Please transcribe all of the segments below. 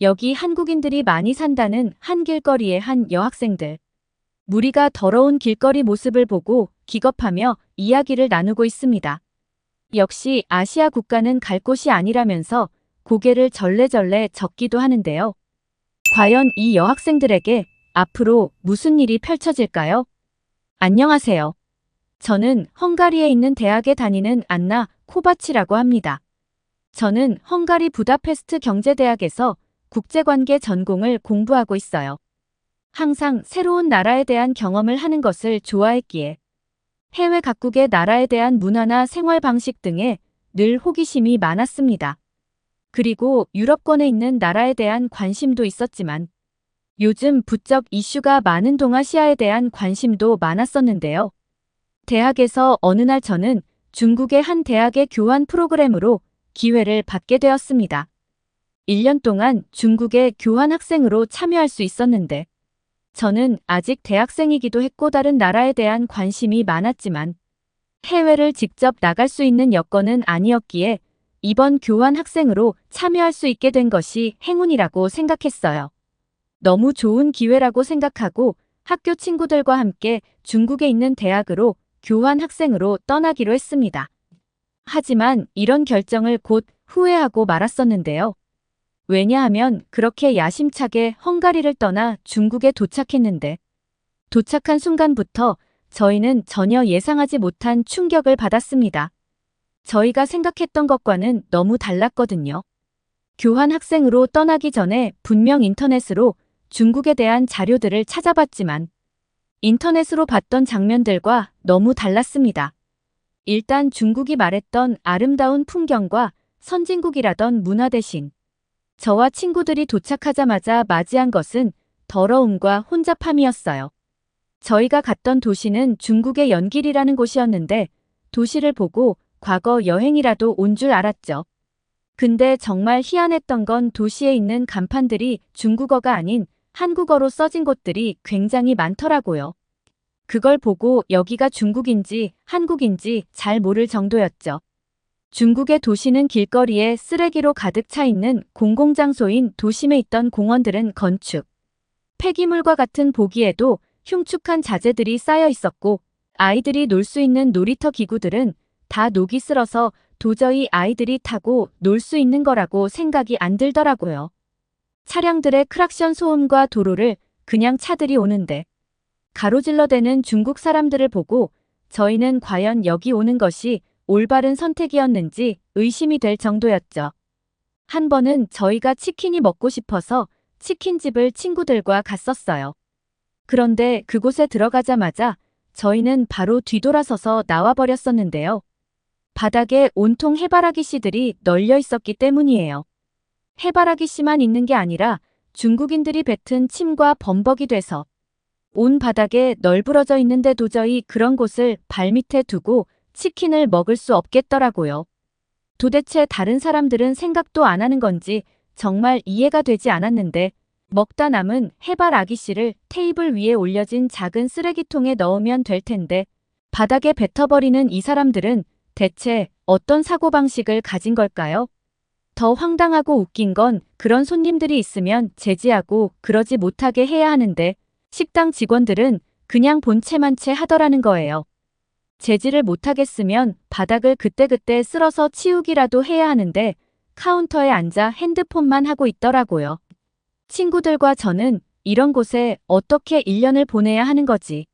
여기 한국인들이 많이 산다는 한 길거리의 한 여학생들. 무리가 더러운 길거리 모습을 보고 기겁하며 이야기를 나누고 있습니다. 역시 아시아 국가는 갈 곳이 아니라면서 고개를 절레절레 젓기도 하는데요. 과연 이 여학생들에게 앞으로 무슨 일이 펼쳐질까요? 안녕하세요. 저는 헝가리에 있는 대학에 다니는 안나 코바치라고 합니다. 저는 헝가리 부다페스트 경제대학에서 국제관계 전공을 공부하고 있어요. 항상 새로운 나라에 대한 경험을 하는 것을 좋아했기에 해외 각국의 나라에 대한 문화나 생활 방식 등에 늘 호기심이 많았습니다. 그리고 유럽권에 있는 나라에 대한 관심도 있었지만 요즘 부쩍 이슈가 많은 동아시아에 대한 관심도 많았었는데요. 대학에서 어느 날 저는 중국의 한 대학의 교환 프로그램으로 기회를 받게 되었습니다. 1년 동안 중국의 교환 학생으로 참여할 수 있었는데 저는 아직 대학생이기도 했고 다른 나라에 대한 관심이 많았지만 해외를 직접 나갈 수 있는 여건은 아니었기에 이번 교환 학생으로 참여할 수 있게 된 것이 행운이라고 생각했어요. 너무 좋은 기회라고 생각하고 학교 친구들과 함께 중국에 있는 대학으로 교환 학생으로 떠나기로 했습니다. 하지만 이런 결정을 곧 후회하고 말았었는데요. 왜냐하면 그렇게 야심차게 헝가리를 떠나 중국에 도착했는데 도착한 순간부터 저희는 전혀 예상하지 못한 충격을 받았습니다. 저희가 생각했던 것과는 너무 달랐거든요. 교환 학생으로 떠나기 전에 분명 인터넷으로 중국에 대한 자료들을 찾아봤지만 인터넷으로 봤던 장면들과 너무 달랐습니다. 일단 중국이 말했던 아름다운 풍경과 선진국이라던 문화 대신 저와 친구들이 도착하자마자 맞이한 것은 더러움과 혼잡함이었어요. 저희가 갔던 도시는 중국의 연길이라는 곳이었는데 도시를 보고 과거 여행이라도 온 줄 알았죠. 근데 정말 희한했던 건 도시에 있는 간판들이 중국어가 아닌 한국어로 써진 곳들이 굉장히 많더라고요. 그걸 보고 여기가 중국인지 한국인지 잘 모를 정도였죠. 중국의 도시는 길거리에 쓰레기로 가득 차 있는 공공장소인 도심에 있던 공원들은 건축, 폐기물과 같은 보기에도 흉측한 자재들이 쌓여 있었고 아이들이 놀 수 있는 놀이터 기구들은 다 녹이 슬어서 도저히 아이들이 타고 놀 수 있는 거라고 생각이 안 들더라고요. 차량들의 크락션 소음과 도로를 그냥 차들이 오는데 가로질러대는 중국 사람들을 보고 저희는 과연 여기 오는 것이 올바른 선택이었는지 의심이 될 정도였죠. 한 번은 저희가 치킨이 먹고 싶어서 치킨집을 친구들과 갔었어요. 그런데 그곳에 들어가자마자 저희는 바로 뒤돌아서서 나와버렸었는데요. 바닥에 온통 해바라기 씨들이 널려 있었기 때문이에요. 해바라기 씨만 있는 게 아니라 중국인들이 뱉은 침과 범벅이 돼서 온 바닥에 널브러져 있는데 도저히 그런 곳을 발밑에 두고 치킨을 먹을 수 없겠더라고요. 도대체 다른 사람들은 생각도 안 하는 건지 정말 이해가 되지 않았는데 먹다 남은 해발 아기 씨를 테이블 위에 올려진 작은 쓰레기통에 넣으면 될 텐데 바닥에 뱉어버리는 이 사람들은 대체 어떤 사고방식을 가진 걸까요? 더 황당하고 웃긴 건 그런 손님들이 있으면 제지하고 그러지 못하게 해야 하는데 식당 직원들은 그냥 본체만 채 하더라는 거예요. 제지를 못하겠으면 바닥을 그때그때 쓸어서 치우기라도 해야 하는데 카운터에 앉아 핸드폰만 하고 있더라고요. 친구들과 저는 이런 곳에 어떻게 1년을 보내야 하는 거지.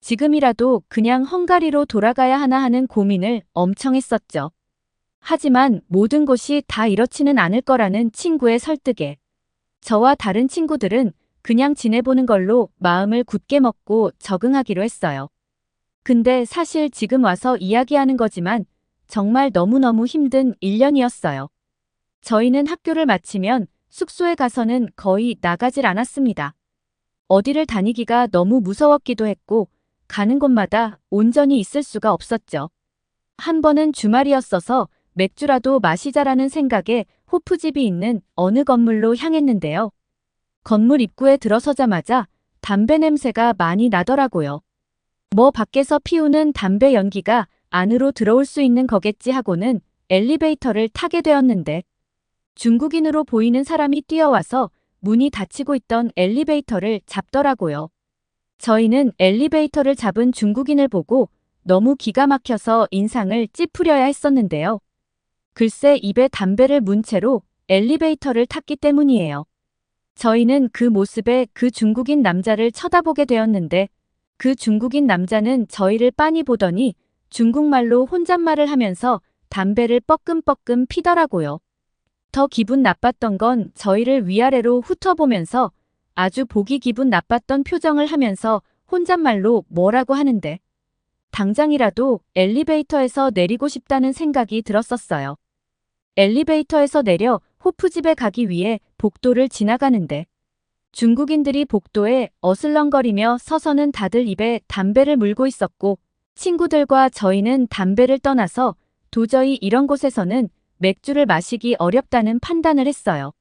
지금이라도 그냥 헝가리로 돌아가야 하나 하는 고민을 엄청 했었죠. 하지만 모든 곳이 다 이렇지는 않을 거라는 친구의 설득에 저와 다른 친구들은 그냥 지내보는 걸로 마음을 굳게 먹고 적응하기로 했어요. 근데 사실 지금 와서 이야기하는 거지만 정말 너무너무 힘든 1년이었어요. 저희는 학교를 마치면 숙소에 가서는 거의 나가질 않았습니다. 어디를 다니기가 너무 무서웠기도 했고 가는 곳마다 온전히 있을 수가 없었죠. 한 번은 주말이었어서 맥주라도 마시자라는 생각에 호프집이 있는 어느 건물로 향했는데요. 건물 입구에 들어서자마자 담배 냄새가 많이 나더라고요. 뭐 밖에서 피우는 담배 연기가 안으로 들어올 수 있는 거겠지 하고는 엘리베이터를 타게 되었는데 중국인으로 보이는 사람이 뛰어와서 문이 닫히고 있던 엘리베이터를 잡더라고요. 저희는 엘리베이터를 잡은 중국인을 보고 너무 기가 막혀서 인상을 찌푸려야 했었는데요. 글쎄 입에 담배를 문 채로 엘리베이터를 탔기 때문이에요. 저희는 그 모습에 그 중국인 남자를 쳐다보게 되었는데 그 중국인 남자는 저희를 빤히 보더니 중국말로 혼잣말을 하면서 담배를 뻐끔뻐끔 피더라고요. 더 기분 나빴던 건 저희를 위아래로 훑어보면서 아주 보기 기분 나빴던 표정을 하면서 혼잣말로 뭐라고 하는데 당장이라도 엘리베이터에서 내리고 싶다는 생각이 들었었어요. 엘리베이터에서 내려 호프집에 가기 위해 복도를 지나가는데 중국인들이 복도에 어슬렁거리며 서서는 다들 입에 담배를 물고 있었고 친구들과 저희는 담배를 떠나서 도저히 이런 곳에서는 맥주를 마시기 어렵다는 판단을 했어요.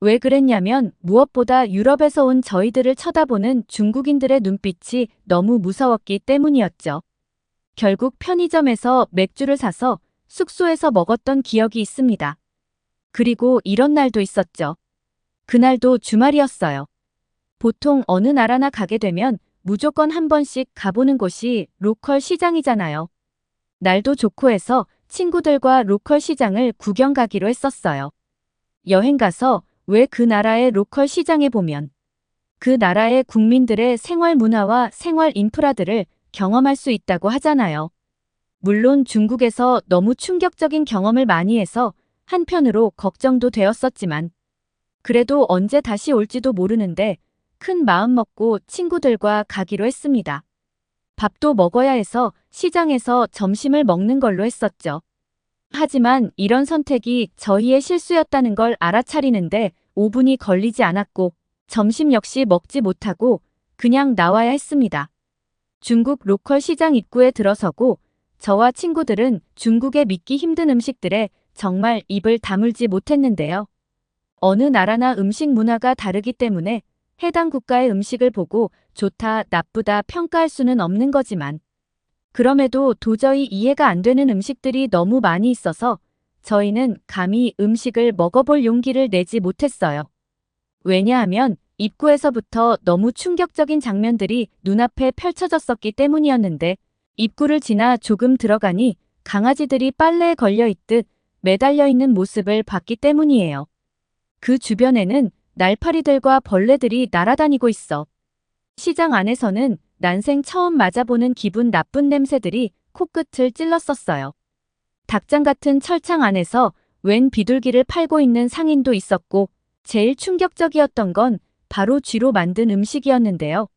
왜 그랬냐면 무엇보다 유럽에서 온 저희들을 쳐다보는 중국인들의 눈빛이 너무 무서웠기 때문이었죠. 결국 편의점에서 맥주를 사서 숙소에서 먹었던 기억이 있습니다. 그리고 이런 날도 있었죠. 그날도 주말이었어요. 보통 어느 나라나 가게 되면 무조건 한 번씩 가보는 곳이 로컬 시장이잖아요. 날도 좋고 해서 친구들과 로컬 시장을 구경 가기로 했었어요. 여행 가서 왜 그 나라의 로컬 시장에 보면 그 나라의 국민들의 생활 문화와 생활 인프라들을 경험할 수 있다고 하잖아요. 물론 중국에서 너무 충격적인 경험을 많이 해서 한편으로 걱정도 되었었지만 그래도 언제 다시 올지도 모르는데 큰 마음 먹고 친구들과 가기로 했습니다. 밥도 먹어야 해서 시장에서 점심을 먹는 걸로 했었죠. 하지만 이런 선택이 저희의 실수였다는 걸 알아차리는데 5분이 걸리지 않았고 점심 역시 먹지 못하고 그냥 나와야 했습니다. 중국 로컬 시장 입구에 들어서고 저와 친구들은 중국의 믿기 힘든 음식들에 정말 입을 다물지 못했는데요. 어느 나라나 음식 문화가 다르기 때문에 해당 국가의 음식을 보고 좋다, 나쁘다 평가할 수는 없는 거지만 그럼에도 도저히 이해가 안 되는 음식들이 너무 많이 있어서 저희는 감히 음식을 먹어볼 용기를 내지 못했어요. 왜냐하면 입구에서부터 너무 충격적인 장면들이 눈앞에 펼쳐졌었기 때문이었는데 입구를 지나 조금 들어가니 강아지들이 빨래에 걸려 있듯 매달려 있는 모습을 봤기 때문이에요. 그 주변에는 날파리들과 벌레들이 날아다니고 있어. 시장 안에서는 난생 처음 맞아보는 기분 나쁜 냄새들이 코끝을 찔렀었어요. 닭장 같은 철창 안에서 웬 비둘기를 팔고 있는 상인도 있었고 제일 충격적이었던 건 바로 쥐로 만든 음식이었는데요.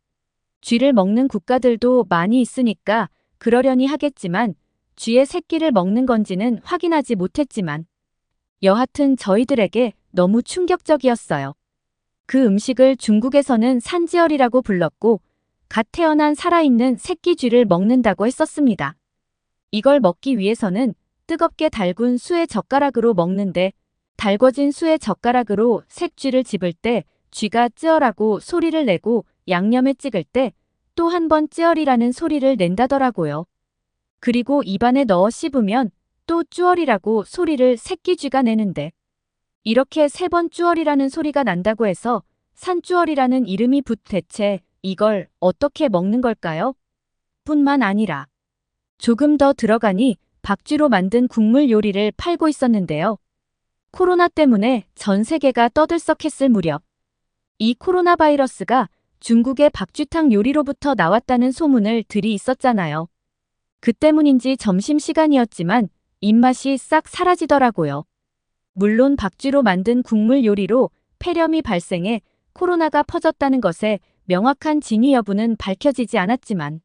쥐를 먹는 국가들도 많이 있으니까 그러려니 하겠지만 쥐의 새끼를 먹는 건지는 확인하지 못했지만 여하튼 저희들에게 너무 충격적이었어요. 그 음식을 중국에서는 산지얼이라고 불렀고 갓 태어난 살아있는 새끼 쥐를 먹는다고 했었습니다. 이걸 먹기 위해서는 뜨겁게 달군 수의 젓가락으로 먹는데 달궈진 수의 젓가락으로 색쥐를 집을 때 쥐가 찌얼하고 소리를 내고 양념에 찍을 때 또 한 번 찌얼이라는 소리를 낸다더라고요. 그리고 입안에 넣어 씹으면 또 쭈얼이라고 소리를 새끼쥐가 내는데 이렇게 세 번 쭈얼이라는 소리가 난다고 해서 산쭈얼이라는 이름이 붙 대체 이걸 어떻게 먹는 걸까요? 뿐만 아니라 조금 더 들어가니 박쥐로 만든 국물 요리를 팔고 있었는데요. 코로나 때문에 전 세계가 떠들썩했을 무렵 이 코로나 바이러스가 중국의 박쥐탕 요리로부터 나왔다는 소문을 들이 있었잖아요. 그 때문인지 점심시간이었지만 입맛이 싹 사라지더라고요. 물론 박쥐로 만든 국물 요리로 폐렴이 발생해 코로나가 퍼졌다는 것에 명확한 진위 여부는 밝혀지지 않았지만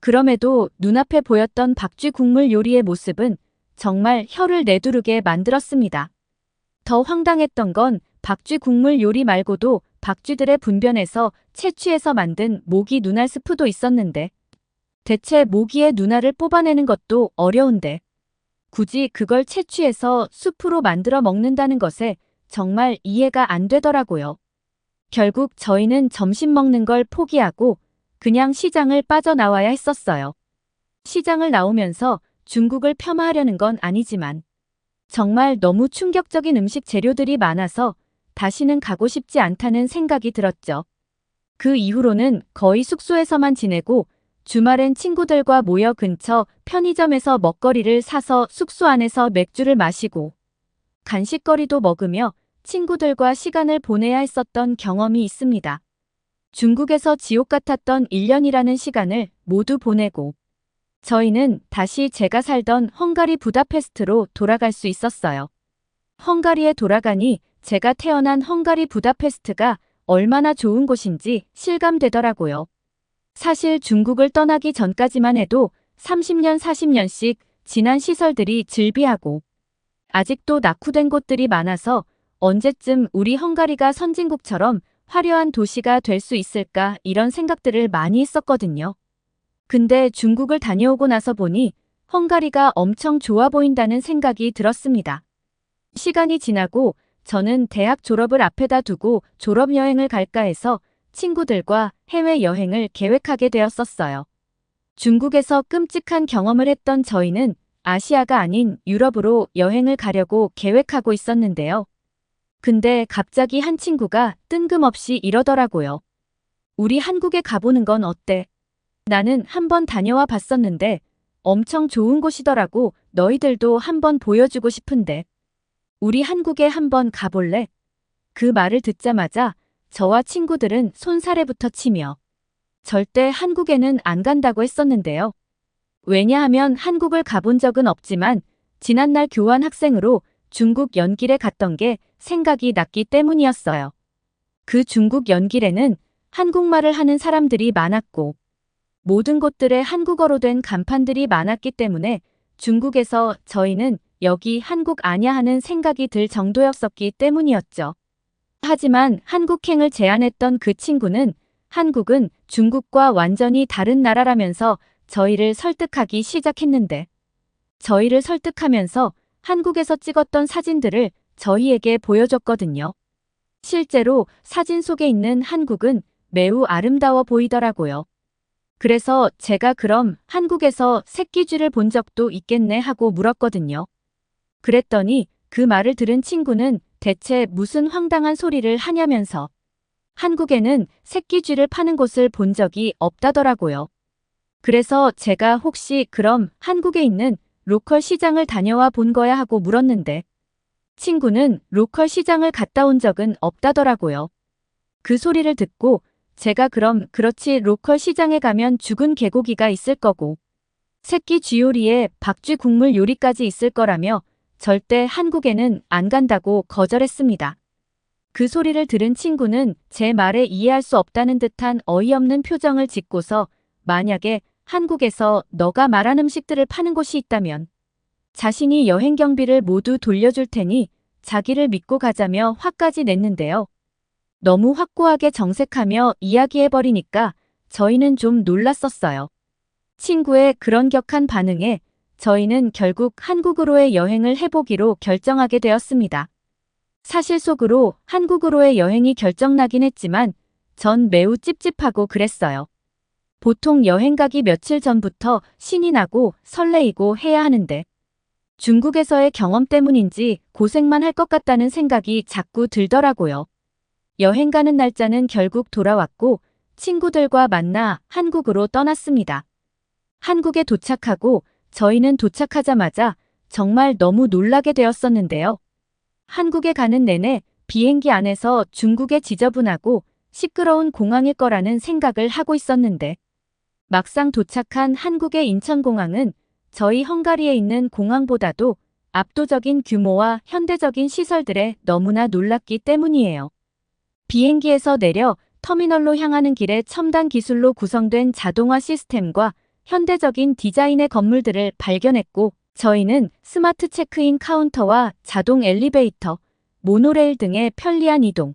그럼에도 눈앞에 보였던 박쥐 국물 요리의 모습은 정말 혀를 내두르게 만들었습니다. 더 황당했던 건 박쥐 국물 요리 말고도 박쥐들의 분변에서 채취해서 만든 모기 눈알 스프도 있었는데 대체 모기의 눈알을 뽑아내는 것도 어려운데 굳이 그걸 채취해서 수프로 만들어 먹는다는 것에 정말 이해가 안 되더라고요. 결국 저희는 점심 먹는 걸 포기하고 그냥 시장을 빠져나와야 했었어요. 시장을 나오면서 중국을 폄하하려는 건 아니지만 정말 너무 충격적인 음식 재료들이 많아서 다시는 가고 싶지 않다는 생각이 들었죠. 그 이후로는 거의 숙소에서만 지내고 주말엔 친구들과 모여 근처 편의점에서 먹거리를 사서 숙소 안에서 맥주를 마시고 간식거리도 먹으며 친구들과 시간을 보내야 했었던 경험이 있습니다. 중국에서 지옥 같았던 1년이라는 시간을 모두 보내고 저희는 다시 제가 살던 헝가리 부다페스트로 돌아갈 수 있었어요. 헝가리에 돌아가니 제가 태어난 헝가리 부다페스트가 얼마나 좋은 곳인지 실감되더라고요. 사실 중국을 떠나기 전까지만 해도 30년, 40년씩 지난 시설들이 즐비하고 아직도 낙후된 곳들이 많아서 언제쯤 우리 헝가리가 선진국처럼 화려한 도시가 될 수 있을까 이런 생각들을 많이 했었거든요. 근데 중국을 다녀오고 나서 보니 헝가리가 엄청 좋아 보인다는 생각이 들었습니다. 시간이 지나고 저는 대학 졸업을 앞에다 두고 졸업여행을 갈까 해서 친구들과 해외여행을 계획하게 되었었어요. 중국에서 끔찍한 경험을 했던 저희는 아시아가 아닌 유럽으로 여행을 가려고 계획하고 있었는데요. 근데 갑자기 한 친구가 뜬금없이 이러더라고요. 우리 한국에 가보는 건 어때? 나는 한번 다녀와 봤었는데 엄청 좋은 곳이더라고 너희들도 한번 보여주고 싶은데. 우리 한국에 한번 가볼래? 그 말을 듣자마자 저와 친구들은 손사래부터 치며 절대 한국에는 안 간다고 했었는데요. 왜냐하면 한국을 가본 적은 없지만 지난날 교환 학생으로 중국 연길에 갔던 게 생각이 났기 때문이었어요. 그 중국 연길에는 한국말을 하는 사람들이 많았고 모든 곳들에 한국어로 된 간판들이 많았기 때문에 중국에서 저희는 여기 한국 아냐 하는 생각이 들 정도였었기 때문이었죠. 하지만 한국행을 제안했던 그 친구는 한국은 중국과 완전히 다른 나라라면서 저희를 설득하기 시작했는데 저희를 설득하면서 한국에서 찍었던 사진들을 저희에게 보여줬거든요. 실제로 사진 속에 있는 한국은 매우 아름다워 보이더라고요. 그래서 제가 그럼 한국에서 새끼쥐를 본 적도 있겠네 하고 물었거든요. 그랬더니 그 말을 들은 친구는 대체 무슨 황당한 소리를 하냐면서 한국에는 새끼쥐를 파는 곳을 본 적이 없다더라고요. 그래서 제가 혹시 그럼 한국에 있는 로컬 시장을 다녀와 본 거야 하고 물었는데 친구는 로컬 시장을 갔다 온 적은 없다더라고요. 그 소리를 듣고 제가 그럼 그렇지 로컬 시장에 가면 죽은 개고기가 있을 거고 새끼 쥐요리에 박쥐 국물 요리까지 있을 거라며 절대 한국에는 안 간다고 거절했습니다. 그 소리를 들은 친구는 제 말에 이해할 수 없다는 듯한 어이없는 표정을 짓고서 만약에 한국에서 너가 말한 음식들을 파는 곳이 있다면 자신이 여행 경비를 모두 돌려줄 테니 자기를 믿고 가자며 화까지 냈는데요. 너무 확고하게 정색하며 이야기해버리니까 저희는 좀 놀랐었어요. 친구의 그런 격한 반응에 저희는 결국 한국으로의 여행을 해보기로 결정하게 되었습니다. 사실 속으로 한국으로의 여행이 결정나긴 했지만 전 매우 찝찝하고 그랬어요. 보통 여행 가기 며칠 전부터 신이 나고 설레이고 해야 하는데 중국에서의 경험 때문인지 고생만 할 것 같다는 생각이 자꾸 들더라고요. 여행 가는 날짜는 결국 돌아왔고 친구들과 만나 한국으로 떠났습니다. 한국에 도착하고 저희는 도착하자마자 정말 너무 놀라게 되었었는데요. 한국에 가는 내내 비행기 안에서 중국의 지저분하고 시끄러운 공항일 거라는 생각을 하고 있었는데 막상 도착한 한국의 인천공항은 저희 헝가리에 있는 공항보다도 압도적인 규모와 현대적인 시설들에 너무나 놀랐기 때문이에요. 비행기에서 내려 터미널로 향하는 길에 첨단 기술로 구성된 자동화 시스템과 현대적인 디자인의 건물들을 발견했고 저희는 스마트 체크인 카운터와 자동 엘리베이터, 모노레일 등의 편리한 이동,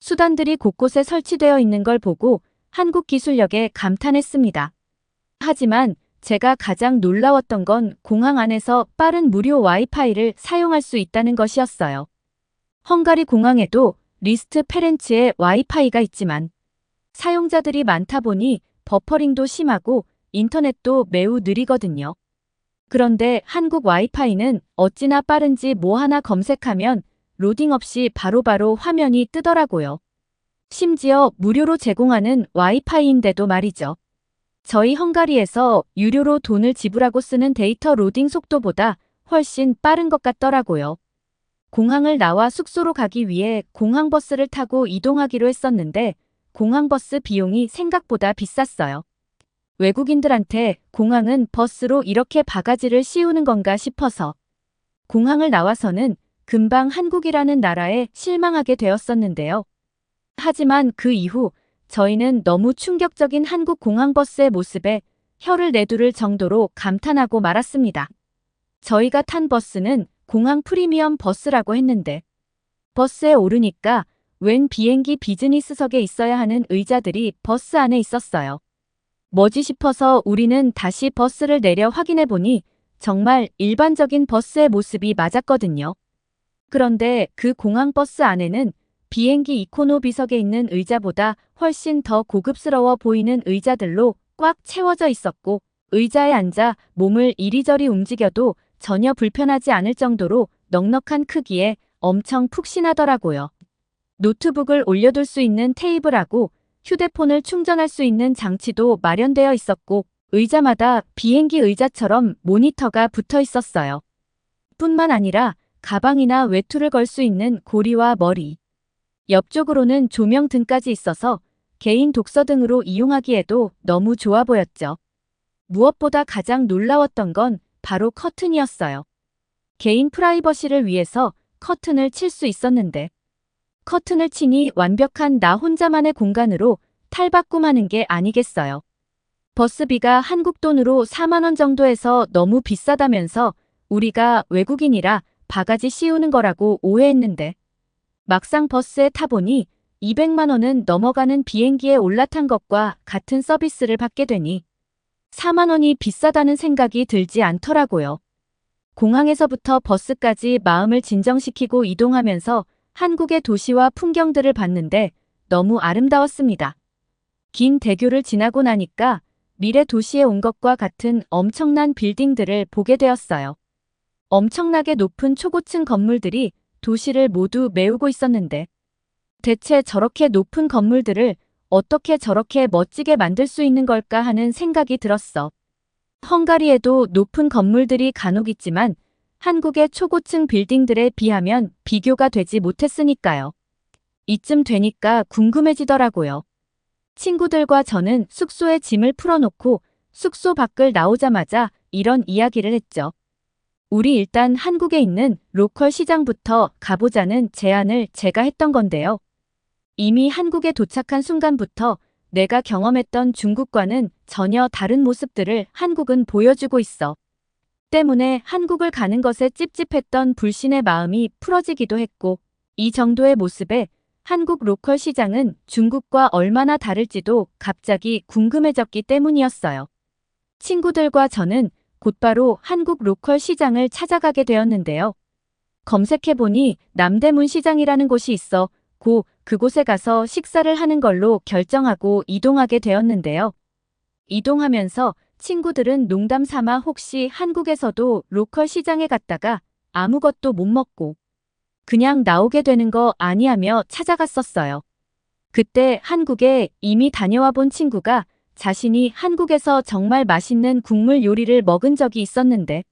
수단들이 곳곳에 설치되어 있는 걸 보고 한국 기술력에 감탄했습니다. 하지만 제가 가장 놀라웠던 건 공항 안에서 빠른 무료 와이파이를 사용할 수 있다는 것이었어요. 헝가리 공항에도 리스트 페렌츠에 와이파이가 있지만 사용자들이 많다 보니 버퍼링도 심하고 인터넷도 매우 느리거든요. 그런데 한국 와이파이는 어찌나 빠른지 뭐 하나 검색하면 로딩 없이 바로 바로 화면이 뜨더라고요. 심지어 무료로 제공하는 와이파이인데도 말이죠. 저희 헝가리에서 유료로 돈을 지불하고 쓰는 데이터 로딩 속도보다 훨씬 빠른 것 같더라고요. 공항을 나와 숙소로 가기 위해 공항버스를 타고 이동하기로 했었는데 공항버스 비용이 생각보다 비쌌어요. 외국인들한테 공항은 버스로 이렇게 바가지를 씌우는 건가 싶어서 공항을 나와서는 금방 한국이라는 나라에 실망하게 되었었는데요. 하지만 그 이후 저희는 너무 충격적인 한국 공항버스의 모습에 혀를 내두를 정도로 감탄하고 말았습니다. 저희가 탄 버스는 공항 프리미엄 버스라고 했는데 버스에 오르니까 웬 비행기 비즈니스석에 있어야 하는 의자들이 버스 안에 있었어요. 뭐지 싶어서 우리는 다시 버스를 내려 확인해 보니 정말 일반적인 버스의 모습이 맞았거든요. 그런데 그 공항 버스 안에는 비행기 이코노 비석에 있는 의자보다 훨씬 더 고급스러워 보이는 의자들로 꽉 채워져 있었고 의자에 앉아 몸을 이리저리 움직여도 전혀 불편하지 않을 정도로 넉넉한 크기에 엄청 푹신하더라고요. 노트북을 올려둘 수 있는 테이블하고 휴대폰을 충전할 수 있는 장치도 마련되어 있었고 의자마다 비행기 의자처럼 모니터가 붙어 있었어요. 뿐만 아니라 가방이나 외투를 걸 수 있는 고리와 머리. 옆쪽으로는 조명 등까지 있어서 개인 독서 등으로 이용하기에도 너무 좋아 보였죠. 무엇보다 가장 놀라웠던 건 바로 커튼이었어요. 개인 프라이버시를 위해서 커튼을 칠 수 있었는데 커튼을 치니 완벽한 나 혼자만의 공간으로 탈바꿈하는 게 아니겠어요. 버스비가 한국 돈으로 4만원 정도에서 너무 비싸다면서 우리가 외국인이라 바가지 씌우는 거라고 오해했는데 막상 버스에 타보니 200만원은 넘어가는 비행기에 올라탄 것과 같은 서비스를 받게 되니 4만원이 비싸다는 생각이 들지 않더라고요. 공항에서부터 버스까지 마음을 진정시키고 이동하면서 한국의 도시와 풍경들을 봤는데 너무 아름다웠습니다. 긴 대교를 지나고 나니까 미래 도시에 온 것과 같은 엄청난 빌딩들을 보게 되었어요. 엄청나게 높은 초고층 건물들이 도시를 모두 메우고 있었는데 대체 저렇게 높은 건물들을 어떻게 저렇게 멋지게 만들 수 있는 걸까 하는 생각이 들었어. 헝가리에도 높은 건물들이 간혹 있지만 한국의 초고층 빌딩들에 비하면 비교가 되지 못했으니까요. 이쯤 되니까 궁금해지더라고요. 친구들과 저는 숙소에 짐을 풀어놓고 숙소 밖을 나오자마자 이런 이야기를 했죠. 우리 일단 한국에 있는 로컬 시장부터 가보자는 제안을 제가 했던 건데요. 이미 한국에 도착한 순간부터 내가 경험했던 중국과는 전혀 다른 모습들을 한국은 보여주고 있어. 때문에 한국을 가는 것에 찝찝했던 불신의 마음이 풀어지기도 했고 이 정도의 모습에 한국 로컬 시장은 중국과 얼마나 다를지도 갑자기 궁금해졌기 때문이었어요. 친구들과 저는 곧바로 한국 로컬 시장을 찾아가게 되었는데요. 검색해보니 남대문 시장이라는 곳이 있어 고 그곳에 가서 식사를 하는 걸로 결정하고 이동하게 되었는데요. 이동하면서 친구들은 농담 삼아 혹시 한국에서도 로컬 시장에 갔다가 아무것도 못 먹고 그냥 나오게 되는 거 아니하며 찾아갔었어요. 그때 한국에 이미 다녀와 본 친구가 자신이 한국에서 정말 맛있는 국물 요리를 먹은 적이 있었는데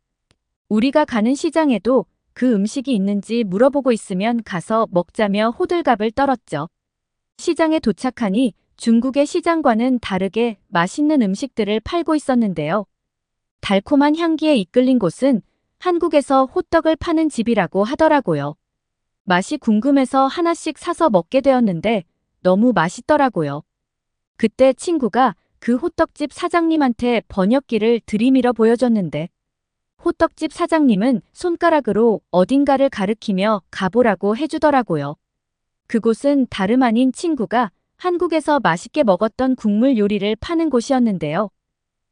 우리가 가는 시장에도 그 음식이 있는지 물어보고 있으면 가서 먹자며 호들갑을 떨었죠. 시장에 도착하니 중국의 시장과는 다르게 맛있는 음식들을 팔고 있었는데요. 달콤한 향기에 이끌린 곳은 한국에서 호떡을 파는 집이라고 하더라고요. 맛이 궁금해서 하나씩 사서 먹게 되었는데 너무 맛있더라고요. 그때 친구가 그 호떡집 사장님한테 번역기를 들이밀어 보여줬는데 호떡집 사장님은 손가락으로 어딘가를 가리키며 가보라고 해주더라고요. 그곳은 다름 아닌 친구가 한국에서 맛있게 먹었던 국물 요리를 파는 곳이었는데요.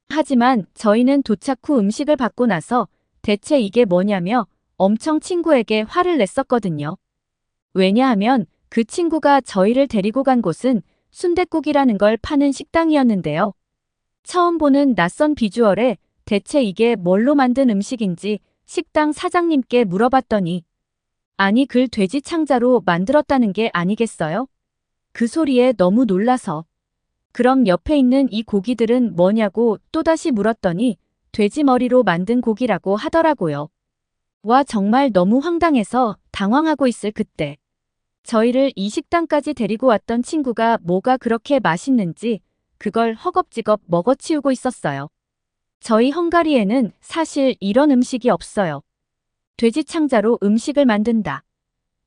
하지만 저희는 도착 후 음식을 받고 나서 대체 이게 뭐냐며 엄청 친구에게 화를 냈었거든요. 왜냐하면 그 친구가 저희를 데리고 간 곳은 순댓국이라는 걸 파는 식당이었는데요. 처음 보는 낯선 비주얼에 대체 이게 뭘로 만든 음식인지 식당 사장님께 물어봤더니 아니 글 돼지 창자로 만들었다는 게 아니겠어요? 그 소리에 너무 놀라서 그럼 옆에 있는 이 고기들은 뭐냐고 또다시 물었더니 돼지 머리로 만든 고기라고 하더라고요. 와 정말 너무 황당해서 당황하고 있을 그때 저희를 이 식당까지 데리고 왔던 친구가 뭐가 그렇게 맛있는지 그걸 허겁지겁 먹어치우고 있었어요. 저희 헝가리에는 사실 이런 음식이 없어요. 돼지 창자로 음식을 만든다.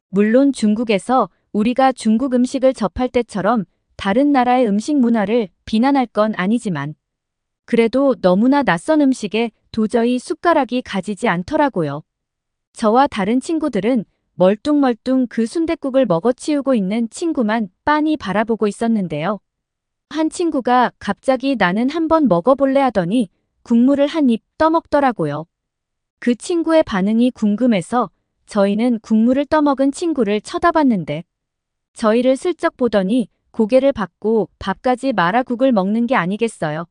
물론 중국에서 우리가 중국 음식을 접할 때처럼 다른 나라의 음식 문화를 비난할 건 아니지만 그래도 너무나 낯선 음식에 도저히 숟가락이 가지지 않더라고요. 저와 다른 친구들은 멀뚱멀뚱 그 순댓국을 먹어치우고 있는 친구만 빤히 바라보고 있었는데요. 한 친구가 갑자기 나는 한번 먹어볼래 하더니 국물을 한 입 떠먹더라고요. 그 친구의 반응이 궁금해서 저희는 국물을 떠먹은 친구를 쳐다봤는데 저희를 슬쩍 보더니 고개를 받고 밥까지 말아국을 먹는 게 아니겠어요.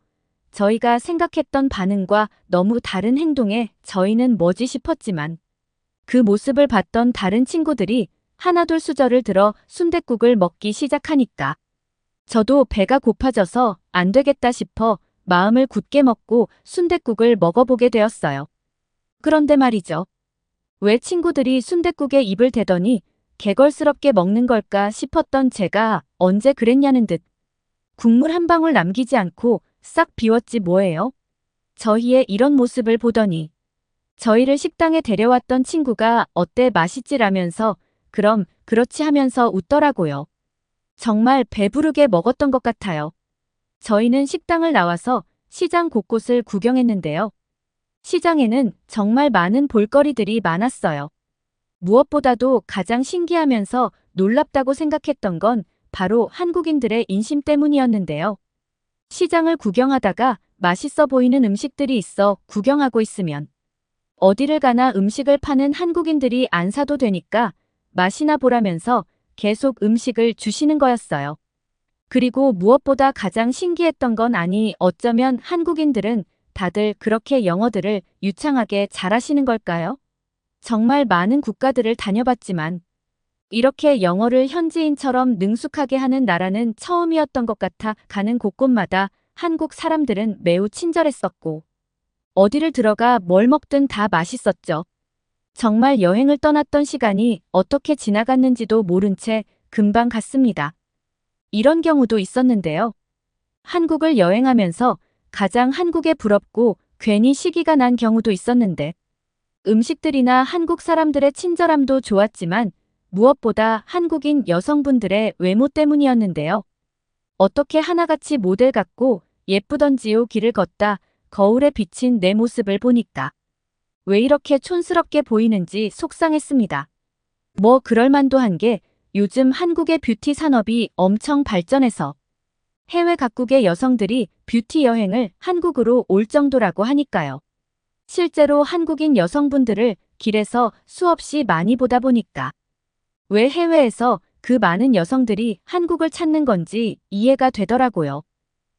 저희가 생각했던 반응과 너무 다른 행동에 저희는 뭐지 싶었지만 그 모습을 봤던 다른 친구들이 하나둘 수저를 들어 순댓국을 먹기 시작하니까 저도 배가 고파져서 안 되겠다 싶어 마음을 굳게 먹고 순댓국을 먹어보게 되었어요. 그런데 말이죠. 왜 친구들이 순댓국에 입을 대더니 개걸스럽게 먹는 걸까 싶었던 제가 언제 그랬냐는 듯 국물 한 방울 남기지 않고 싹 비웠지 뭐예요. 저희의 이런 모습을 보더니 저희를 식당에 데려왔던 친구가 어때 맛있지라면서 그럼 그렇지 하면서 웃더라고요. 정말 배부르게 먹었던 것 같아요. 저희는 식당을 나와서 시장 곳곳을 구경했는데요. 시장에는 정말 많은 볼거리들이 많았어요. 무엇보다도 가장 신기하면서 놀랍다고 생각했던 건 바로 한국인들의 인심 때문이었는데요. 시장을 구경하다가 맛있어 보이는 음식들이 있어 구경하고 있으면 어디를 가나 음식을 파는 한국인들이 안 사도 되니까 맛이나 보라면서 계속 음식을 주시는 거였어요. 그리고 무엇보다 가장 신기했던 건 아니 어쩌면 한국인들은 다들 그렇게 영어들을 유창하게 잘하시는 걸까요? 정말 많은 국가들을 다녀봤지만 이렇게 영어를 현지인처럼 능숙하게 하는 나라는 처음이었던 것 같아 가는 곳곳마다 한국 사람들은 매우 친절했었고 어디를 들어가 뭘 먹든 다 맛있었죠. 정말 여행을 떠났던 시간이 어떻게 지나갔는지도 모른 채 금방 갔습니다. 이런 경우도 있었는데요. 한국을 여행하면서 가장 한국에 부럽고 괜히 시기가 난 경우도 있었는데 음식들이나 한국 사람들의 친절함도 좋았지만 무엇보다 한국인 여성분들의 외모 때문이었는데요. 어떻게 하나같이 모델 같고 예쁘던지요 길을 걷다 거울에 비친 내 모습을 보니까 왜 이렇게 촌스럽게 보이는지 속상했습니다. 뭐 그럴만도 한 게 요즘 한국의 뷰티 산업이 엄청 발전해서 해외 각국의 여성들이 뷰티 여행을 한국으로 올 정도라고 하니까요. 실제로 한국인 여성분들을 길에서 수없이 많이 보다 보니까 왜 해외에서 그 많은 여성들이 한국을 찾는 건지 이해가 되더라고요.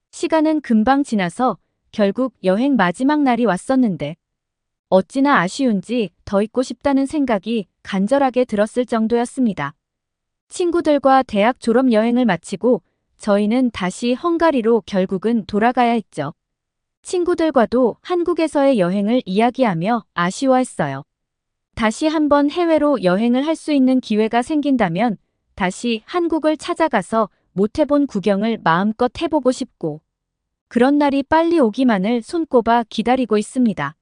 시간은 금방 지나서 결국 여행 마지막 날이 왔었는데 어찌나 아쉬운지 더 있고 싶다는 생각이 간절하게 들었을 정도였습니다. 친구들과 대학 졸업 여행을 마치고 저희는 다시 헝가리로 결국은 돌아가야 했죠. 친구들과도 한국에서의 여행을 이야기하며 아쉬워했어요. 다시 한번 해외로 여행을 할 수 있는 기회가 생긴다면 다시 한국을 찾아가서 못 해본 구경을 마음껏 해보고 싶고 그런 날이 빨리 오기만을 손꼽아 기다리고 있습니다.